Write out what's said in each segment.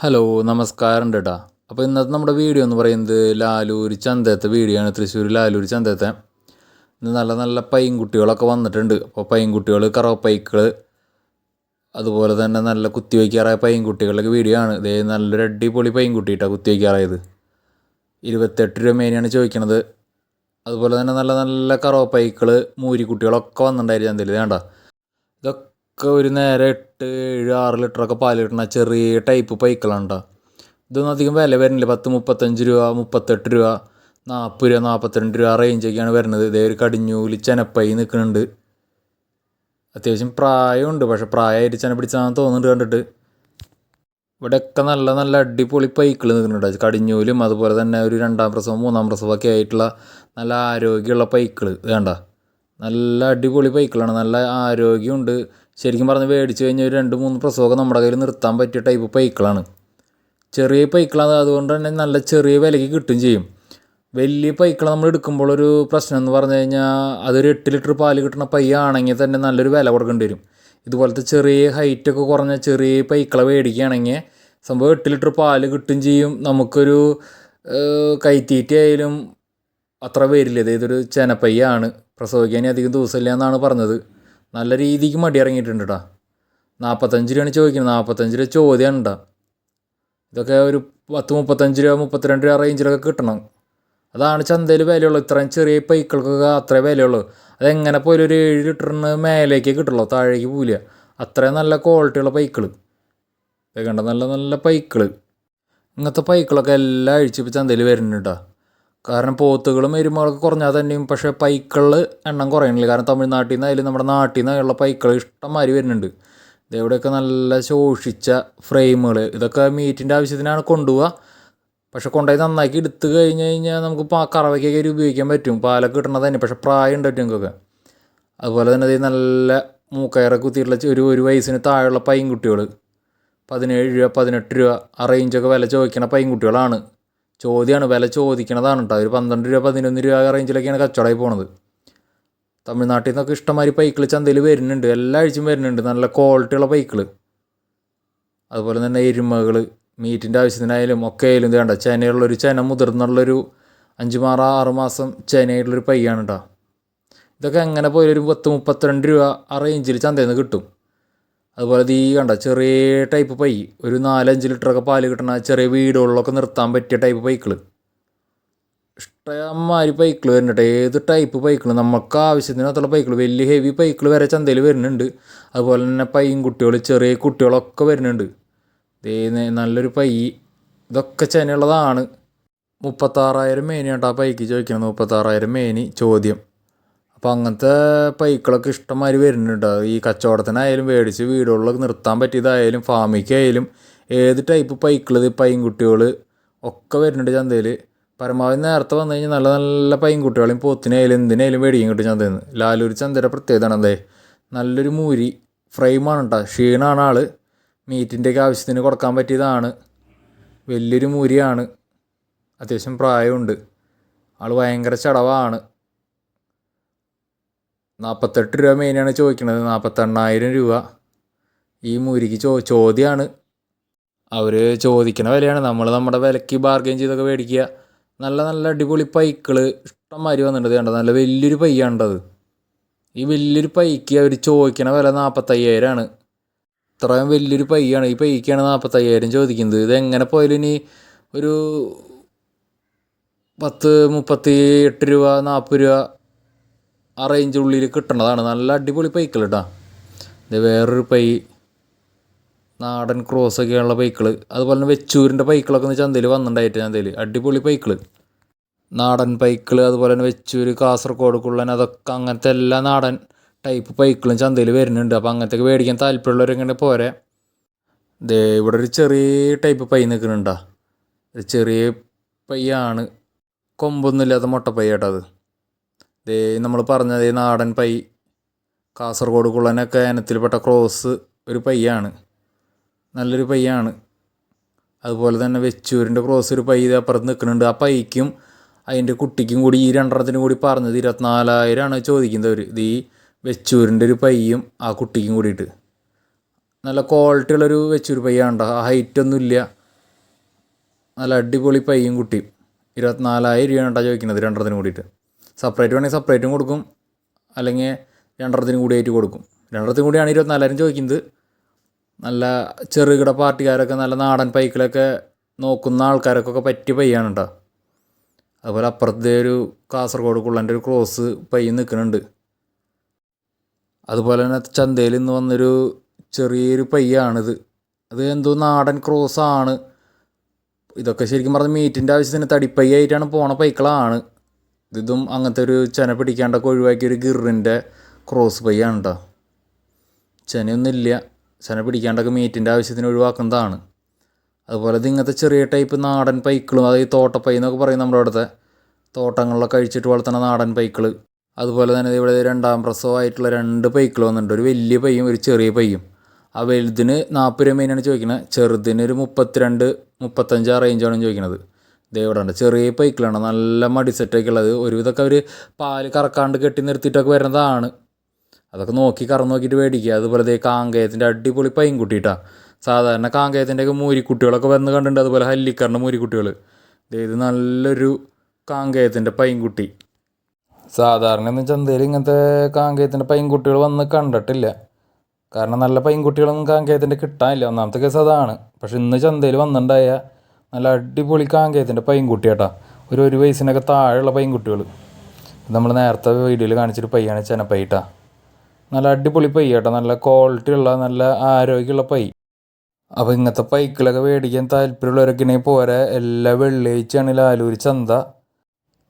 Hello നമസ്കാരം കേട്ടാ അപ്പോൾ ഇന്നത്തെ നമ്മുടെ വീഡിയോ എന്ന് പറയുന്നത് ലാലൂർ ചന്തത്തെ വീഡിയോ ആണ് തൃശ്ശൂർ ലാലൂർ ചന്തത്തെ ഇന്ന് നല്ല നല്ല പൈൻകുട്ടികളൊക്കെ വന്നിട്ടുണ്ട്. അപ്പോൾ പൈൻകുട്ടികൾ കറവപ്പൈക്കൾ അതുപോലെ തന്നെ നല്ല കുത്തി വയ്ക്കാറായ പൈൻകുട്ടികളുടെ വീഡിയോ ആണ്. ഇതേ നല്ലൊരു അടിപൊളി പൈൻകുട്ടി കേട്ടോ കുത്തി വയ്ക്കാറായത് ഇരുപത്തെട്ട് രൂപ മേനെയാണ് ചോദിക്കണത്. അതുപോലെ തന്നെ നല്ല നല്ല കറവപ്പൈക്കൾ മൂരിക്കുട്ടികളൊക്കെ വന്നിട്ടുണ്ടായിരുന്നു ചന്തയിൽ വേണ്ട ഇതൊക്കെ ഒരു നേരെ എട്ട് ഏഴ് ആറ് ലിറ്ററൊക്കെ പാൽ കിട്ടുന്ന ചെറിയ ടൈപ്പ് പൈക്കളാണ് കേട്ടോ ഇതൊന്നും അധികം വില വരുന്നില്ല. പത്ത് മുപ്പത്തഞ്ച് രൂപ മുപ്പത്തെട്ട് രൂപ നാൽപ്പത് രൂപ നാൽപ്പത്തിരണ്ട് രൂപ റേഞ്ചൊക്കെയാണ് വരുന്നത്. ഇതേ ഒരു കടിഞ്ഞൂലി ചെനപ്പൈ നിൽക്കുന്നുണ്ട്. അത്യാവശ്യം പ്രായമുണ്ട്. പക്ഷെ പ്രായമായിട്ട് ചെന പിടിച്ചാന്ന് തോന്നുന്നുണ്ട് കണ്ടിട്ട്. ഇവിടെയൊക്കെ നല്ല നല്ല അടിപൊളി പൈക്കിൾ നിൽക്കുന്നുണ്ട് കടിഞ്ഞൂലും അതുപോലെ തന്നെ ഒരു രണ്ടാം പ്രസവം മൂന്നാം പ്രസവമൊക്കെ ആയിട്ടുള്ള നല്ല ആരോഗ്യമുള്ള പൈക്കിൾ വേണ്ട നല്ല അടിപൊളി പൈക്കിളാണ്. നല്ല ആരോഗ്യമുണ്ട്. ശരിക്കും പറഞ്ഞ് മേടിച്ച് കഴിഞ്ഞാൽ ഒരു രണ്ട് മൂന്ന് പ്രസവമൊക്കെ നമ്മുടെ കയ്യിൽ നിർത്താൻ പറ്റിയ ടൈപ്പ് പൈക്കളാണ്. ചെറിയ പൈക്കളാണ് അതുകൊണ്ട് തന്നെ നല്ല ചെറിയ വിലയ്ക്ക് കിട്ടും ചെയ്യും. വലിയ പൈക്കള നമ്മൾ എടുക്കുമ്പോൾ ഒരു പ്രശ്നം എന്ന് പറഞ്ഞു കഴിഞ്ഞാൽ അതൊരു എട്ട് ലിറ്റർ പാൽ കിട്ടുന്ന പയ്യാണെങ്കിൽ തന്നെ നല്ലൊരു വില കൊടുക്കേണ്ടി വരും. ഇതുപോലത്തെ ചെറിയ ഹൈറ്റൊക്കെ കുറഞ്ഞ ചെറിയ പൈക്കിളെ മേടിക്കുകയാണെങ്കിൽ സംഭവം എട്ട് ലിറ്റർ പാൽ കിട്ടും ചെയ്യും. നമുക്കൊരു കൈത്തീറ്റയായാലും അത്ര വരില്ല. ഇതൊരു ചെനപ്പയ്യാണ്. പ്രസവിക്കാൻ അധികം ദിവസമില്ല എന്നാണ് പറഞ്ഞത്. നല്ല രീതിക്ക് മടി ഇറങ്ങിയിട്ടുണ്ട് കേട്ടോ നാൽപ്പത്തഞ്ച് രൂപയാണ് ചോദിക്കുന്നത്. നാൽപ്പത്തഞ്ച് രൂപ ചോദ്യമാണ് കേട്ടോ ഇതൊക്കെ ഒരു പത്ത് മുപ്പത്തഞ്ച് രൂപ മുപ്പത്തിരണ്ട് രൂപ റേഞ്ചിലൊക്കെ കിട്ടണം. അതാണ് ചന്തയിൽ വിലയുള്ളൂ. ഇത്രയും ചെറിയ പൈക്കൾക്കൊക്കെ അത്രേ വിലയുള്ളൂ. അതെങ്ങനെ പോലും ഒരു ഏഴ് ലിറ്ററിന് മേലേക്ക് കിട്ടുള്ളൂ താഴേക്ക് പോവില്ല. അത്രയും നല്ല ക്വാളിറ്റിയുള്ള പൈക്കൾ കണ്ട? നല്ല നല്ല പൈക്കൾ ഇങ്ങനത്തെ പൈക്കളൊക്കെ എല്ലാ ആഴ്ച ഇപ്പോൾ ചന്തയിൽ വരുന്നുണ്ട് കേട്ടോ. കാരണം പോത്തുകളും എരുമകളൊക്കെ കുറഞ്ഞാൽ തന്നെയും പക്ഷേ പൈക്കളിൽ എണ്ണം കുറയണില്ല. കാരണം തമിഴ്നാട്ടിൽ നിന്ന് അതിൽ നമ്മുടെ നാട്ടിൽ നിന്നുള്ള പൈക്കൾ ഇഷ്ടംമാതിരി വരുന്നുണ്ട്. ഇതെവിടെയൊക്കെ നല്ല ശോഷിച്ച ഫ്രെയിമുകൾ ഇതൊക്കെ മീറ്റിന്റെ ആവശ്യത്തിനാണ് കൊണ്ടുപോവുക പക്ഷെ കൊണ്ടുപോയി നന്നാക്കി എടുത്തു കഴിഞ്ഞ് കഴിഞ്ഞാൽ നമുക്ക് പാ കറവയ്ക്കൊക്കെ ഉപയോഗിക്കാൻ പറ്റും. പാലൊക്കെ കിട്ടണത് തന്നെ പക്ഷേ പ്രായം ഉണ്ട് ഞങ്ങൾക്കൊക്കെ അതുപോലെ തന്നെ നല്ല മൂക്കയറ കുത്തിയിട്ടുള്ള ഒരു ഒരു വയസ്സിന് താഴെയുള്ള പൈൻകുട്ടികൾ പതിനേഴ് രൂപ പതിനെട്ട് രൂപ ആ റേഞ്ചൊക്കെ വില ചോദിക്കണ പൈൻകുട്ടികളാണ്. ചോദ്യമാണ് വില ചോദിക്കണതാണ് കേട്ടോ ഒരു പന്ത്രണ്ട് രൂപ പതിനൊന്ന് രൂപ റേഞ്ചിലൊക്കെയാണ് കച്ചവടമായി പോണത്. തമിഴ്നാട്ടിൽ നിന്നൊക്കെ ഇഷ്ടംമാതിരി പൈക്കിൾ ചന്തയിൽ വരുന്നുണ്ട്. എല്ലാ ആഴ്ചയും വരുന്നുണ്ട്. നല്ല ക്വാളിറ്റിയുള്ള പൈക്കിൾ അതുപോലെ തന്നെ എരുമകൾ മീറ്റിന്റെ ആവശ്യത്തിനായാലും ഒക്കെ ആയാലും വേണ്ട ചെനയുള്ളൊരു ചേന മുതിർന്നുള്ളൊരു അഞ്ച് മാറ ആറ് മാസം ചെനയുള്ളൊരു പയ്യാണ് കേട്ടോ ഇതൊക്കെ എങ്ങനെ പോയാലും ഒരു പത്ത് മുപ്പത്തിരണ്ട് രൂപ ആ റേഞ്ചിൽ ചന്തയിൽ നിന്ന് കിട്ടും. അതുപോലെ ഈ കണ്ട ചെറിയ ടൈപ്പ് പൈ ഒരു നാലഞ്ച് ലിറ്ററൊക്കെ പാൽ കിട്ടണ ചെറിയ വീടുകളിലൊക്കെ നിർത്താൻ പറ്റിയ ടൈപ്പ് പൈക്കിൾ ഇഷ്ടമാതിരി പൈക്കിൾ വരുന്നുണ്ട് ഏത് ടൈപ്പ് പൈക്കിൾ നമുക്ക് ആവശ്യത്തിനകത്തുള്ള പൈക്കിൾ വലിയ ഹെവി പൈക്കിൾ വരെ ചന്തയിൽ വരുന്നുണ്ട്. അതുപോലെ തന്നെ പൈയും കുട്ടികൾ ചെറിയ കുട്ടികളൊക്കെ വരുന്നുണ്ട്. നല്ലൊരു പൈ. ഇതൊക്കെ ചെനയുള്ളതാണ്. മുപ്പത്താറായിരം മേനിയാട്ടോ ആ പൈക്ക് ചോദിക്കുന്നത് മുപ്പത്താറായിരം മേനി ചോദ്യം. അപ്പോൾ അങ്ങനത്തെ പൈക്കളൊക്കെ ഇഷ്ടംമാതിരി വരുന്നുണ്ട്. ഈ കച്ചവടത്തിനായാലും മേടിച്ച് വീടുകളിലൊക്കെ നിർത്താൻ പറ്റിയതായാലും ഫാമിക്കായാലും ഏത് ടൈപ്പ് പൈക്കിൾ പൈൻകുട്ടികൾ ഒക്കെ വരുന്നുണ്ട് ചന്തയിൽ പരമാവധി നേരത്തെ വന്നു കഴിഞ്ഞാൽ നല്ല നല്ല പൈൻകുട്ടികളെയും പോത്തിനായാലും എന്തിനായാലും മേടിക്കാൻ കിട്ടും ചന്തയിൽ നിന്ന് ലാലൂർ ചന്തയുടെ പ്രത്യേകതയാണ് എന്തേ നല്ലൊരു മൂരി ഫ്രെയിമാണ് കേട്ടോ ക്ഷീണമാണ് ആൾ മീറ്റിന്റെയൊക്കെ ആവശ്യത്തിന് കൊടുക്കാൻ പറ്റിയതാണ്. വലിയൊരു മൂരിയാണ്. അത്യാവശ്യം പ്രായമുണ്ട് ആൾ ഭയങ്കര ചടവാണ്. നാൽപ്പത്തെട്ട് രൂപ മെയിനാണ് ചോദിക്കുന്നത് നാൽപ്പത്തെണ്ണായിരം രൂപ. ഈ മൂരിക്ക് ചോ ചോദ്യമാണ് അവർ ചോദിക്കണ വിലയാണ്. നമ്മൾ നമ്മുടെ വിലയ്ക്ക് ബാർഗെയിൻ ചെയ്തൊക്കെ മേടിക്കുക. നല്ല നല്ല അടിപൊളി പൈക്കൾ ഇഷ്ടംമാതിരി വന്നിട്ടുണ്ട് കണ്ടത് നല്ല വലിയൊരു പയ്യാണ്ടത് ഈ വലിയൊരു പൈക്ക് അവർ ചോദിക്കണ വില നാൽപ്പത്തയ്യായിരമാണ് ഇത്രയും വലിയൊരു പയ്യാണ്. ഈ പൈക്കാണ് നാൽപ്പത്തയ്യായിരം ചോദിക്കുന്നത്. ഇത് എങ്ങനെ പോയാലും ഇനി ഒരു പത്ത് മുപ്പത്തി എട്ട് രൂപ നാൽപ്പത് രൂപ ആ റേഞ്ചിനുള്ളിൽ കിട്ടണതാണ്. നല്ല അടിപൊളി പൈക്കിൾ കേട്ടോ ഇത് വേറൊരു പൈ നാടൻ ക്രോസ് ഒക്കെയുള്ള പൈക്കിൾ അതുപോലെ തന്നെ വെച്ചൂരിന്റെ പൈക്കിളൊക്കെ ഒന്ന് ചന്തയിൽ വന്നിട്ടുണ്ടായിട്ട് ചന്തയിൽ അടിപൊളി പൈക്കിൾ നാടൻ പൈക്കിൾ അതുപോലെ തന്നെ വെച്ചൂര് കാസർഗോഡ് കുള്ളൻ അതൊക്കെ അങ്ങനത്തെ എല്ലാ നാടൻ ടൈപ്പ് പൈക്കിളും ചന്തയിൽ വരുന്നുണ്ട്. അപ്പോൾ അങ്ങനത്തെ മേടിക്കാൻ താല്പര്യമുള്ളവരെങ്ങനെ പോരെ. ദേ ഇവിടെ ഒരു ചെറിയ ടൈപ്പ് പൈ നിൽക്കുന്നുണ്ടോ ഒരു ചെറിയ പയ്യാണ് കൊമ്പൊന്നുമില്ലാത്ത അത്. ദേ നമ്മൾ പറഞ്ഞത് നാടൻ പൈ കാസർഗോഡ് കുള്ളനൊക്കെ ഇനത്തിൽപ്പെട്ട ക്രോസ് ഒരു പയ്യാണ്. നല്ലൊരു പയ്യാണ്. അതുപോലെ തന്നെ വെച്ചൂരിന്റെ ക്രോസ് ഒരു പൈ അപ്പുറത്ത് നിൽക്കുന്നുണ്ട്. ആ പൈക്കും അതിന്റെ കുട്ടിക്കും കൂടി ഈ രണ്ടെണ്ണത്തിനും കൂടി പറഞ്ഞത് ഇരുപത്തിനാലായിരമാണ് ചോദിക്കുന്നത് അവർ ഇത് ഈ വെച്ചൂരിന്റെ ഒരു പയ്യും ആ കുട്ടിക്കും കൂടിയിട്ട്. നല്ല ക്വാളിറ്റി ഉള്ളൊരു വെച്ചൂർ പയ്യാണ് ആ ഹൈറ്റ് ഒന്നും ഇല്ല. നല്ല അടിപൊളി പയ്യും കുട്ടിയും. ഇരുപത്തിനാലായിരം രൂപയാണ് കേട്ടോ ചോദിക്കുന്നത് രണ്ടെണ്ണത്തിനും കൂടിയിട്ട്. സെപ്പറേറ്റ് വേണമെങ്കിൽ സെപ്പറേറ്റും കൊടുക്കും. അല്ലെങ്കിൽ രണ്ടെണ്ണത്തിന് കൂടിയായിട്ട് കൊടുക്കും. രണ്ടെണ്ണത്തിന് കൂടിയാണ് ഇരുപത്തിനാലായിരം ചോദിക്കുന്നത്. നല്ല ചെറുകിട പാർട്ടിക്കാരൊക്കെ നല്ല നാടൻ പൈക്കിലൊക്കെ നോക്കുന്ന ആൾക്കാരൊക്കെ പറ്റിയ പയ്യാണ് കേട്ടോ അതുപോലെ അപ്പുറത്തെ ഒരു കാസർഗോഡ് കുള്ളന്റെ ഒരു ക്രോസ് പയ്യ് നിൽക്കുന്നുണ്ട് അതുപോലെ തന്നെ ചന്തയിൽ നിന്ന് വന്നൊരു ചെറിയൊരു പയ്യാണിത്. അത് എന്തോ നാടൻ ക്രോസ് ആണ്. ഇതൊക്കെ ശരിക്കും പറഞ്ഞാൽ മീറ്റിന്റെ ആവശ്യത്തിന് തടിപ്പയ്യായിട്ടാണ് പോണ പൈക്കളാണ്. ഇതും അങ്ങനത്തെ ഒരു ചെന പിടിക്കാണ്ടൊക്കെ ഒഴിവാക്കിയ ഒരു ഗിറിന്റെ ക്രോസ് പയ്യാണ് കേട്ടോ ചെനയൊന്നുമില്ല. ചെന പിടിക്കാണ്ടൊക്കെ മീറ്റിന്റെ ആവശ്യത്തിന് ഒഴിവാക്കുന്നതാണ്. അതുപോലെ ഇത് ഇങ്ങനത്തെ ചെറിയ ടൈപ്പ് നാടൻ പൈക്കിളും അതായത് തോട്ടപ്പൈ എന്നൊക്കെ പറയും നമ്മുടെ അവിടുത്തെ. തോട്ടങ്ങളിലൊക്കെ കഴിച്ചിട്ട് വളർത്തുന്ന നാടൻ പൈക്കൾ അതുപോലെ തന്നെ ഇവിടെ രണ്ടാം പ്രസവമായിട്ടുള്ള രണ്ട് പൈക്കിൾ വന്നിട്ടുണ്ട്. ഒരു വലിയ പയ്യും ഒരു ചെറിയ പയ്യും ആ വലുതിന് നാൽപ്പത് രൂപ മെയിനാണ് ചോദിക്കുന്നത് ചെറുതിന് ഒരു മുപ്പത്തിരണ്ട് മുപ്പത്തഞ്ച് ആ റേഞ്ചാണ് ചോദിക്കുന്നത് ദേ ഇവിടെ ഉണ്ട് ചെറിയ പൈക്കിളാണ്. നല്ല മടി സെറ്റൊക്കെ ഉള്ളത് ഒരുവിധമൊക്കെ അവർ പാൽ കറക്കാണ്ട് കെട്ടി നിർത്തിയിട്ടൊക്കെ വരുന്നതാണ്. അതൊക്കെ നോക്കി കറന്ന് നോക്കിയിട്ട് മേടിക്കുക. അതുപോലെ ദേ കാങ്കയത്തിന്റെ അടിപൊളി പൈൻകുട്ടിയിട്ടാണ് സാധാരണ കാങ്കയത്തിന്റെയൊക്കെ മൂരിക്കുട്ടികളൊക്കെ വന്ന് കണ്ടിട്ടുണ്ട്. അതുപോലെ ഹല്ലിക്കറിന്റെ മൂരിക്കുട്ടികൾ. ഇത് നല്ലൊരു കാങ്കയത്തിന്റെ പൈൻകുട്ടി സാധാരണ ഒന്നും ചന്തയിൽ ഇങ്ങനത്തെ കാങ്കയത്തിന്റെ പൈൻകുട്ടികൾ വന്ന് കണ്ടിട്ടില്ല. കാരണം നല്ല പൈൻകുട്ടികളൊന്നും കാങ്കയത്തിന്റെ കിട്ടാനില്ല. ഒന്നാമത്തെ കേസ് അതാണ്. പക്ഷെ ഇന്ന് ചന്തയിൽ വന്നിട്ടുണ്ടായ നല്ല അടിപൊളി കാങ്കേയത്തിന്റെ പൈൻകുട്ടി കേട്ടാ ഒരു ഒരു വയസ്സിനൊക്കെ താഴെയുള്ള പൈൻകുട്ടികൾ നമ്മൾ നേരത്തെ വീഡിയോയിൽ കാണിച്ചൊരു പയ്യാണ് ചെനപ്പൈട്ടാ നല്ല അടിപൊളി പൈ കേട്ടോ നല്ല ക്വാളിറ്റി ഉള്ള നല്ല ആരോഗ്യമുള്ള പൈ. അപ്പോൾ ഇങ്ങനത്തെ പൈക്കിളൊക്കെ മേടിക്കാൻ താല്പര്യമുള്ളവരൊക്കെ ഇനി പോരെ. എല്ലാ വെള്ളിയാഴ്ചയാണ് ലാലൂർ ചന്ത.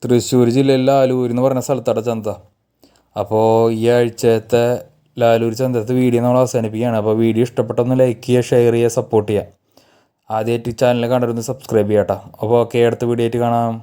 തൃശ്ശൂർ ജില്ലയിൽ ലാലൂർ എന്ന് പറഞ്ഞ സ്ഥലത്താണ് ചന്ത. അപ്പോൾ ഈ ആഴ്ചത്തെ ലാലൂർ ചന്തത്തെ വീഡിയോ നമ്മൾ അവസാനിപ്പിക്കുകയാണ്. അപ്പോൾ വീഡിയോ ഇഷ്ടപ്പെട്ടൊന്ന് ലൈക്ക് ചെയ്യുക ഷെയർ ചെയ്യുക സപ്പോർട്ട് ചെയ്യുക. ആദ്യമായിട്ട് ചാനൽ കണ്ടിരുന്നു സബ്സ്ക്രൈബ് ചെയ്യാം അപ്പോൾ ഓക്കെ അടുത്ത വീഡിയോ ആയിട്ട് കാണാം.